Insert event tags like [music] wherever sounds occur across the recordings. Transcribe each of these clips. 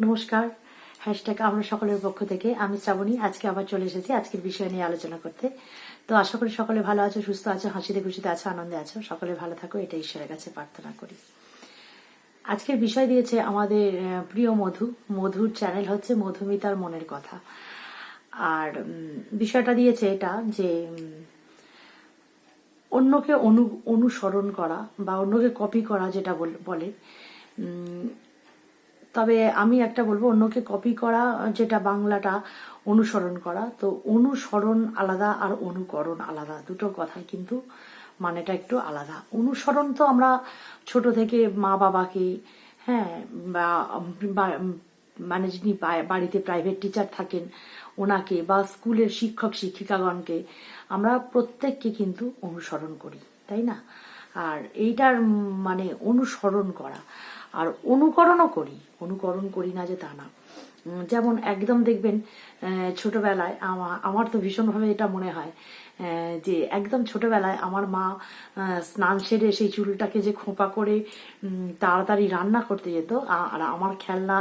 নমস্কার। হ্যাশট্যাগ আমরা সকলের পক্ষ থেকে, আমি শ্রাবণী, আজকে আবার চলে এসেছি আজকের বিষয় নিয়ে আলোচনা করতে। তো আশা করি সকলে ভালো আছো, সুস্থ আছো, হাসিতে খুশিতে আছো, আনন্দে আছো। সকলে ভালো থাকো এটা ঈশ্বরের কাছে প্রার্থনা করি। আজকের বিষয় দিয়েছে আমাদের প্রিয় মধু। মধুর চ্যানেল হচ্ছে মধুমিতার মনের কথা। আর বিষয়টা দিয়েছে এটা যে অন্যকে অনু, অনুসরণ করা বা অন্যকে কপি করা যেটা বল- তবে আমি একটা বলব, অন্যকে কপি করা, যেটা বাংলাটা অনুসরণ করা, তো অনুসরণ আলাদা আর অনুকরণ আলাদা, দুটো কথাই কিন্তু মানেটা একটু আলাদা। অনুসরণ তো আমরা ছোট থেকে মা বাবাকে হ্যাঁ মানে যিনি বাড়িতে প্রাইভেট টিচার থাকেন, ওনাকে বা স্কুলের শিক্ষক, শিক্ষিকাগণকে আমরা প্রত্যেককে কিন্তু অনুসরণ করি, তাই না? আর এইটার মানে অনুসরণ করা। আর অনুকরণও করি, অনুকরণ করি না যে তা না। যেমন একদম দেখবেন ছোটবেলায় আমার আমার তো ভীষণভাবে এটা মনে হয় যে একদম ছোটবেলায় আমার মা স্নান সেরে সেই চুলটাকে যে খোঁপা করে তাড়াতাড়ি রান্না করতে যেত আর আমার খেলনা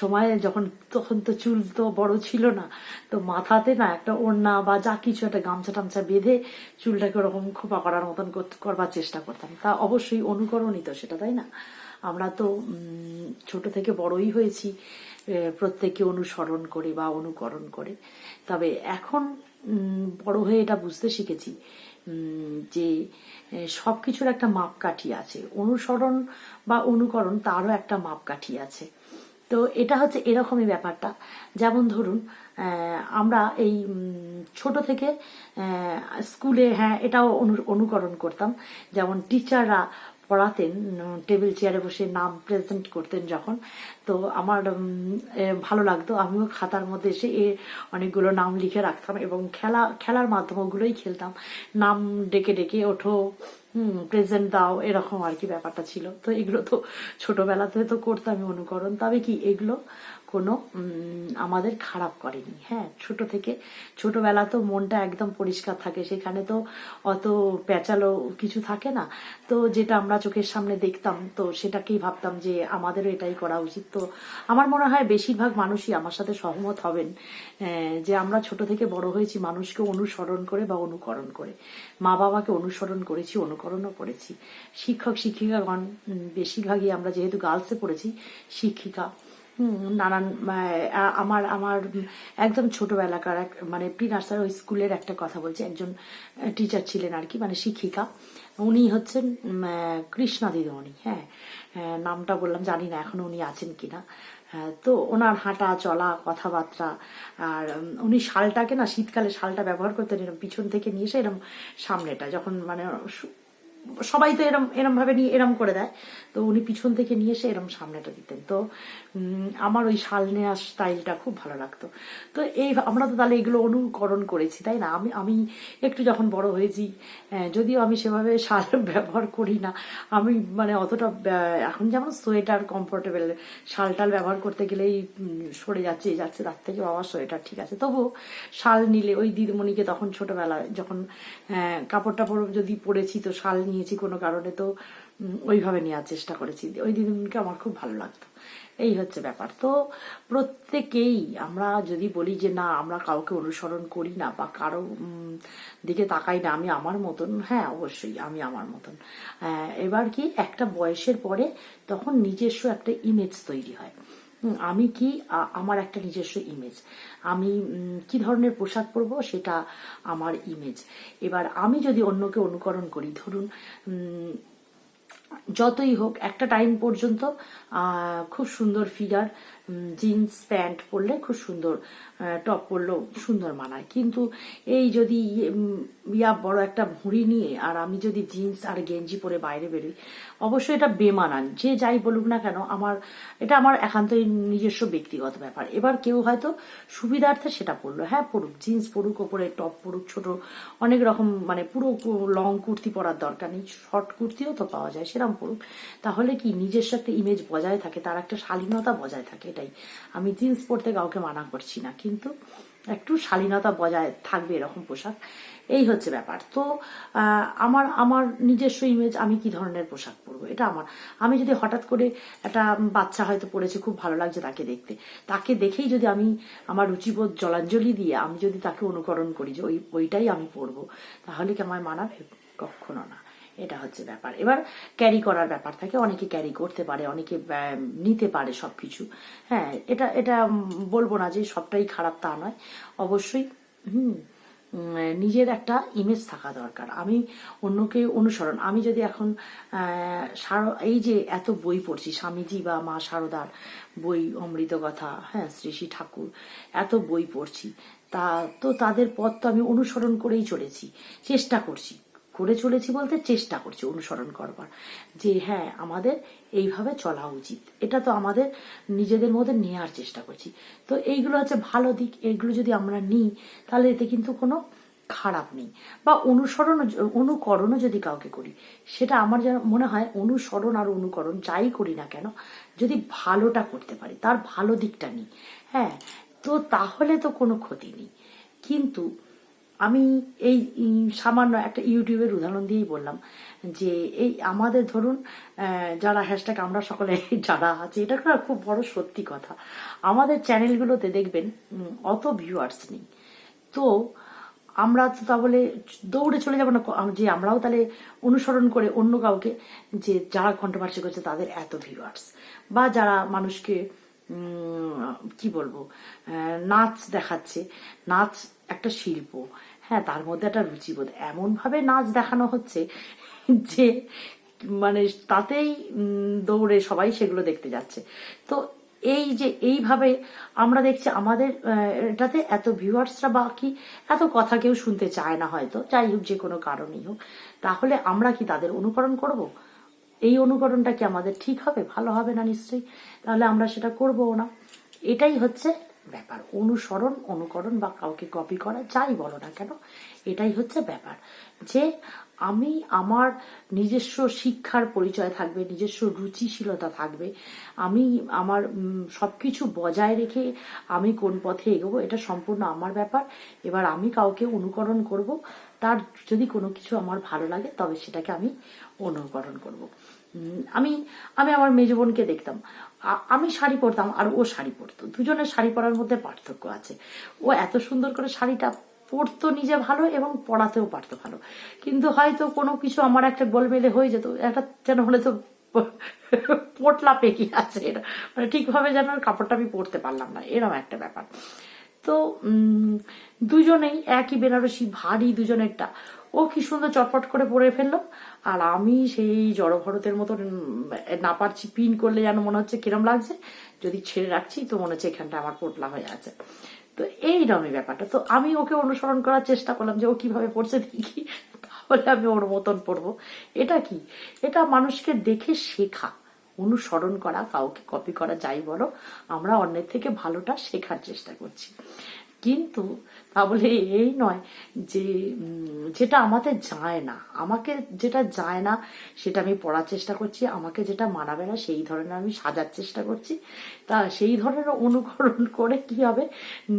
সময়ে যখন, তখন তো চুল তো বড় ছিল না, তো মাথাতে না একটা ওড়না বা যা কিছু একটা গামছা টামছা বেঁধে চুলটাকে ওরকম খোঁপা করার মতন করবার চেষ্টা করতাম। তা অবশ্যই অনুকরণই তো সেটা, তাই না? আমরা তো ছোট থেকে বড়ই হয়েছি প্রত্যেকে অনুসরণ করে বা অনুকরণ করে। তবে এখন বড় হয়ে এটা বুঝতে শিখেছি যে এ, সবকিছুর একটা মাপকাঠি আছে। অনুসরণ বা অনুকরণ তারও একটা মাপকাঠি আছে। তো এটা হচ্ছে এরকমই ব্যাপারটা। যেমন ধরুন আমরা এই ছোট থেকে স্কুলে হ্যাঁ এটাও অনু- অনুকরণ করতাম। যেমন টিচাররা পড়াতেন টেবিল চেয়ারে বসে নাম প্রেজেন্ট করতেন যখন। তো আমার ভালো লাগতো। আমিও খাতার মধ্যে এসে এ অনেকগুলো নাম লিখে রাখতাম এবং খেলা, খেলার মাধ্যমে ওগুলোই খেলতাম। নাম ডেকে ডেকে ওঠো প্রেজেন্ট দাও, এরকম আর কি ব্যাপারটা ছিল। তো এগুলো তো ছোটবেলাতে তো করতাম অনুকরণ। তবে কি এগুলো কোনো আমাদের খারাপ করেনি। হ্যাঁ ছোট থেকে, ছোটবেলা তো মনটা একদম পরিষ্কার থাকে, সেখানে তো অত পেঁচালো কিছু থাকে না। তো যেটা আমরা চোখের সামনে দেখতাম, তো সেটাকেই ভাবতাম যে আমাদেরও এটাই করা উচিত। তো আমার মনে হয় বেশিরভাগ মানুষই আমার সাথে সহমত হবেন যে আমরা ছোট থেকে বড় হয়েছি, মানুষকে অনুসরণ করে বা অনুকরণ করে। মা বাবাকে অনুসরণ করেছি, অনুকরণও করেছি। শিক্ষক, শিক্ষিকাগণ বেশিরভাগই আমরা যেহেতু গার্লসে পড়েছি, শিক্ষিকা। নানান আমার আমার একদম ছোটবেলাকার এক মানে প্রি নার্সারি ওই স্কুলের একটা কথা বলছি। একজন টিচার ছিলেন আর কি মানে শিক্ষিকা। উনি হচ্ছেন কৃষ্ণা দিদিমণি হ্যাঁ। নামটা বললাম, জানি না এখনও উনি আছেন কিনা। তো ওনার হাঁটা, চলা, কথাবার্তা, আর উনি শালটাকে না শীতকালে শালটা ব্যবহার করতেন এরকম পিছন থেকে নিয়ে এসে এরকম সামনেটা, যখন মানে সবাই তো এরম এরম ভাবে নিয়ে, এরম করে দেয়। তো উনি পিছন থেকে নিয়ে এসে এরম সামনেটা দিতেন। তো আমার ওই শাল নেওয়ার স্টাইলটা খুব ভালো লাগতো। তো এই, আমরা তো তাহলে এগুলো অনুকরণ করেছি, তাই না? আমি আমি একটু যখন বড় হয়েছি যদিও আমি সেভাবে শাল [laughs] ব্যবহার করি না, আমি মানে অতটা এখন যেমন সোয়েটার কমফোর্টেবল শাল টাল ব্যবহার করতে গেলেই সরে যাচ্ছে যাচ্ছে, তার থেকে বাবা সোয়েটার ঠিক আছে। তবু শাল নিলে, ওই দিদিমণিকে তখন ছোটবেলায় যখন কাপড় টাপড় যদি পরেছি, তো শাল নিয়েছি কোনো কারণে তো ওইভাবে নেওয়ার চেষ্টা করেছি। ওই দিদিমণিকে আমার খুব ভালো লাগতো। এই হচ্ছে ব্যাপার। তো প্রত্যেকেই আমরা যদি বলি যে, না, আমরা কাউকে অনুসরণ করি না বা কারও দিকে তাকাই না, আমি আমার মতন হ্যাঁ অবশ্যই, আমি আমার মতন। এবার কি একটা বয়সের পরে তখন নিজস্ব একটা ইমেজ তৈরি হয়। আমি কি আমার একটা নিজস্ব ইমেজ আমি কি ধরনের পোশাক পরব সেটা আমার ইমেজ এবার আমি যদি অন্যকে অনুকরণ করি, ধরুন যতই হোক, একটা টাইম পর্যন্ত খুব সুন্দর ফিগার জিন্স প্যান্ট পরলে খুব সুন্দর টপ পরলেও সুন্দর মানায়। কিন্তু এই যদি উম, ইয়া বড় একটা ভুঁড়ি নিয়ে আর আমি যদি জিন্স আর গেঞ্জি পরে বাইরে বেরোই অবশ্যই এটা বেমানান। যে যাই বলুক না কেন আমার এটা আমার একান্তই নিজস্ব ব্যক্তিগত ব্যাপার। এবার কেউ হয়তো সুবিধার্থে সেটা পরলো। হ্যাঁ পড়ুক জিন্স পরুক ওপরে টপ পরুক ছোট অনেক রকম মানে পুরো লং কুর্তি পরার দরকার নেই। শর্ট কুর্তিও তো পাওয়া যায় সেরকম পড়ুক তাহলে কি নিজস্ব একটা ইমেজ বজায় থাকে তার একটা শালীনতা বজায় থাকে? এটাই আমি জিন্স পরতে কাউকে মানা করছি না, কিন্তু একটু শালীনতা বজায় থাকবে এরকম পোশাক। এই হচ্ছে ব্যাপার। তো আমার আমার নিজস্ব ইমেজ আমি কি ধরনের পোশাক পরবো? এটা আমার। আমি যদি হঠাৎ করে একটা বাচ্চা হয়তো পড়েছে খুব ভালো লাগছে তাকে দেখতে। তাকে দেখেই যদি আমি আমার রুচিবোধ জলাঞ্জলি দিয়ে আমি যদি তাকে অনুকরণ করি যে ওই, ওইটাই আমি পরবো, তাহলে কি আমায় মানাবে? কখনো না। এটা হচ্ছে ব্যাপার। এবার ক্যারি করার ব্যাপার থাকে, অনেকে ক্যারি করতে পারে, অনেকে নিতে পারে সবকিছু। হ্যাঁ এটা এটা বলব না যে সবটাই খারাপ তা নয়। অবশ্যই, হুম নিজের একটা ইমেজ থাকা দরকার। আমি অন্যকে অনুসরণ, আমি যদি এখন এই যে এত বই পড়ছি, স্বামীজি বা মা সারদার বই, অমৃত কথা হ্যাঁ শ্রী শ্রী ঠাকুর, এত বই পড়ছি, তা তো তাদের পথ তো আমি অনুসরণ করেই চলেছি, চেষ্টা করছি। করে চলেছি বলতে চেষ্টা করছি অনুসরণ করবার। যে হ্যাঁ আমাদের এইভাবে চলা উচিত। এটা তো আমাদের নিজেদের মধ্যে নেওয়ার চেষ্টা করছি। তো এইগুলো হচ্ছে ভালো দিক এগুলো যদি আমরা নিই, তাহলে এতে কিন্তু কোনো খারাপ নেই। বা অনুসরণ অনুকরণও যদি কাউকে করি, সেটা আমার যেন মনে হয় অনুসরণ আর অনুকরণ যাই করি না কেন, যদি ভালোটা করতে পারি, তার ভালো দিকটা নিই। হ্যাঁ তো তাহলে তো কোনো ক্ষতি নেই। কিন্তু আমি এই সামান্য একটা ইউটিউবের উদাহরণ দিয়েই বললাম যে এই আমাদের ধরুন যারা হ্যাশট্যাগ আমরা সকলে [laughs] যারা আছে, এটা খুব বড় সত্যি কথা। আমাদের চ্যানেলগুলোতে দেখবেন অত ভিউয়ার্স নেই। তো আমরা তো তাহলে দৌড়ে চলে যাব না যে আমরাও তাহলে অনুসরণ করে অন্য কাউকে, যে যারা কন্ট্রোভার্সি করছে তাদের এত ভিউয়ার্স বা যারা মানুষকে কি বলব নাচ দেখাচ্ছে, নাচ একটা শিল্প। হ্যাঁ তার মধ্যে একটা রুচিবোধ। এমন ভাবে নাচ দেখানো হচ্ছে যে মানে তাতেই দৌড়ে সবাই সেগুলো দেখতে যাচ্ছে। তো এই যে, এইভাবে আমরা দেখছি আমাদের এটাতে এত ভিউয়ার্সরা বা কি এত কথা কেউ শুনতে চায় না হয়তো। যাই হোক, যে কোনো কারণেই হোক। তাহলে আমরা কি তাদের অনুকরণ করব? এই অনুকরণটা কি আমাদের ঠিক হবে? ভালো হবে না নিশ্চয়ই? তাহলে আমরা সেটা করব না। এটাই হচ্ছে ব্যাপার। অনুসরণ অনুকরণ বা কাউকে কপি করা যাই বলো না কেন এটাই হচ্ছে ব্যাপার। যে আমি আমার নিজস্ব শিক্ষার পরিচয় থাকবে নিজস্ব রুচিশীলতা থাকবে আমি আমার উম, সবকিছু বজায় রেখে আমি কোন পথে এগোবো এটা সম্পূর্ণ আমার ব্যাপার। এবার আমি কাউকে অনুকরণ করব তার যদি কোনো কিছু আমার ভালো লাগে তবে সেটাকে আমি অনুকরণ করব। আমি আমি আমার মেজ বোনকে দেখতাম। আমি শাড়ি পরতাম আর ও শাড়ি পরতো। দুজনের শাড়ি পরার মধ্যে পার্থক্য আছে। ও এত সুন্দর করে শাড়িটা পরতো নিজে ভালো এবং পড়াতেও পারতো ভালো। কিন্তু হয়তো কোনো কিছু আমার একটা গোলমেলে হয়ে যেত, একটা যেন হলে তো [laughs] পোটলা পেকি আছে। এটা মানে ঠিকভাবে যেন কাপড়টা আমি পরতে পারলাম না এরকম একটা ব্যাপার। তো দুজনেই একই বেনারসি ভারী দুজনেরটা। ও কি সুন্দর চটপট করে পরে ফেলল। আর আমি সেই জড়ভরতের মতো না পারছি, পিন করলে যেন মনে হচ্ছে কিরম লাগছে। যদি ছেড়ে রাখছি তো মনে হচ্ছে এখানটা আমার পোটলা হয়ে আছে। তো এইরকমই ব্যাপারটা। তো আমি ওকে অনুসরণ করার চেষ্টা করলাম যে ও কীভাবে পড়ছে দেখি। তাহলে আমি ওর মতন পড়ব। এটা কি? এটা মানুষকে দেখে শেখা। অনুসরণ করা, কাউকে কপি করা, যাই বলো, আমরা অন্যের থেকে ভালোটা শেখার চেষ্টা করছি। কিন্তু তা বলে এই নয় যে যেটা আমাদের যায় না আমাকে যেটা যায় না সেটা আমি পড়ার চেষ্টা করছি আমাকে যেটা মানাবে না সেই ধরনের আমি সাজার চেষ্টা করছি। তা সেই ধরনের অনুকরণ করে কি হবে?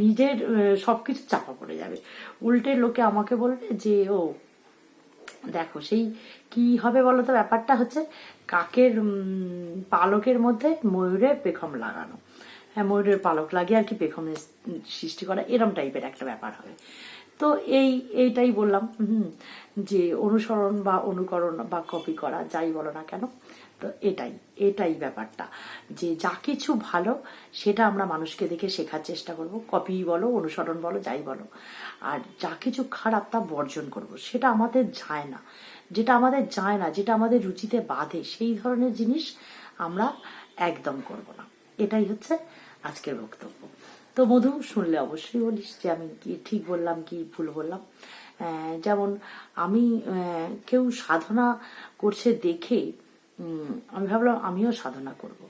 নিজের আহ, সবকিছু চাপা পড়ে যাবে। উল্টে লোকে আমাকে বলবে যে ও দেখো সেই কি হবে বলো তো? ব্যাপারটা হচ্ছে কাকের পালকের মধ্যে ময়ূরের পেখম লাগানো। ময়ূরের পালক লাগিয়ে আর কি, পেখমের সৃষ্টি করা, এরম টাইপের একটা ব্যাপার হবে। তো এই, এইটাই বললাম যে অনুসরণ বা অনুকরণ বা কপি করা, যাই বলো না কেন, তো এটাই এটাই ব্যাপারটা। যে যা কিছু ভালো, সেটা আমরা মানুষকে দেখে শেখার চেষ্টা করব। কপি বলো, অনুসরণ বলো, যাই বলো। আর যা কিছু খারাপ তা বর্জন করব, সেটা আমাদের যায় না। যেটা আমাদের যায় না, যেটা আমাদের রুচিতে বাধে, সেই ধরনের জিনিস আমরা একদম করব না। এটাই হচ্ছে আজকের বক্তব্য। তো মধু, শুনলে অবশ্যই বলিস যে আমি কি ঠিক বললাম, কি ভুল বললাম। যেমন আমি কেউ সাধনা করছে দেখে আমি ভাবলাম আমিও সাধনা করব।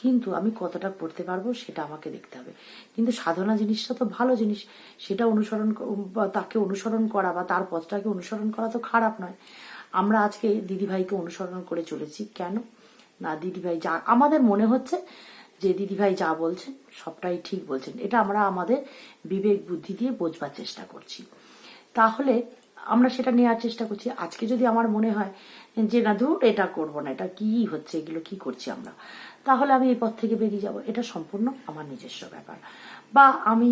কিন্তু আমি কতটা করতে পারব সেটা আমাকে দেখতে হবে। কিন্তু সাধনা জিনিসটা তো ভালো জিনিস। সেটা অনুসরণ তাকে অনুসরণ করা বা তার পথটাকে অনুসরণ করা তো খারাপ নয়। আমরা আজকে দিদিভাইকে অনুসরণ করে চলেছি। কেন? না, দিদিভাই যা, আমাদের মনে হচ্ছে যে দিদিভাই যা বলছেন, সবটাই ঠিক বলছেন। এটা আমরা আমাদের বিবেক বুদ্ধি দিয়ে বোঝবার চেষ্টা করছি। তাহলে আমরা সেটা নেওয়ার চেষ্টা করছি। আজকে যদি আমার মনে হয় যে, না দূর এটা করব না, এটা কি হচ্ছে, এগুলো কি করছি আমরা? তাহলে আমি এই পথ থেকে বেরিয়ে যাব। এটা সম্পূর্ণ আমার নিজস্ব ব্যাপার। বা আমি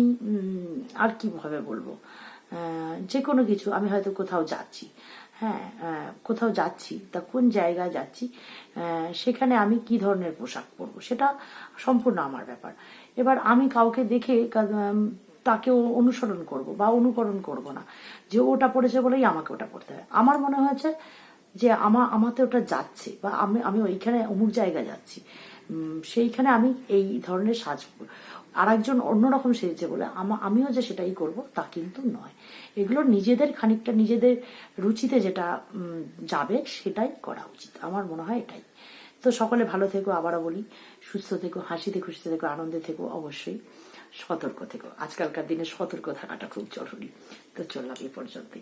আর কীভাবে বলব? যে কোনো কিছু, আমি হয়তো কোথাও যাচ্ছি। হ্যাঁ কোথাও যাচ্ছি, তা কোন জায়গায় যাচ্ছি সেখানে আমি কি ধরনের পোশাক পরবো, সেটা সম্পূর্ণ আমার ব্যাপার। এবার আমি কাউকে দেখে তাকে অনুসরণ করব বা অনুকরণ করব না, যে ওটা পড়েছে বলেই আমাকে ওটা পড়তে হবে আমার মনে হয়েছে যে আমার আমাতে ওটা যাচ্ছে, বা আমি আমি ওইখানে অমুক জায়গায় যাচ্ছি সেইখানে আমি এই ধরনের সাজ আর একজন অন্যরকম সেজেছে বলে আমা- আমিও যে সেটাই করব, তা কিন্তু নয়। এগুলো নিজেদের খানিকটা নিজেদের রুচিতে যেটা যাবে সেটাই করা উচিত। আমার মনে হয় এটাই। তো সকলে ভালো থেকো, আবারও বলি, সুস্থ থেকো, হাসিতে খুশিতে থেকো, আনন্দে থেকো, অবশ্যই সতর্ক থেকো। আজকালকার দিনে সতর্ক থাকাটা খুব জরুরি। তো চললাম এই পর্যন্তই।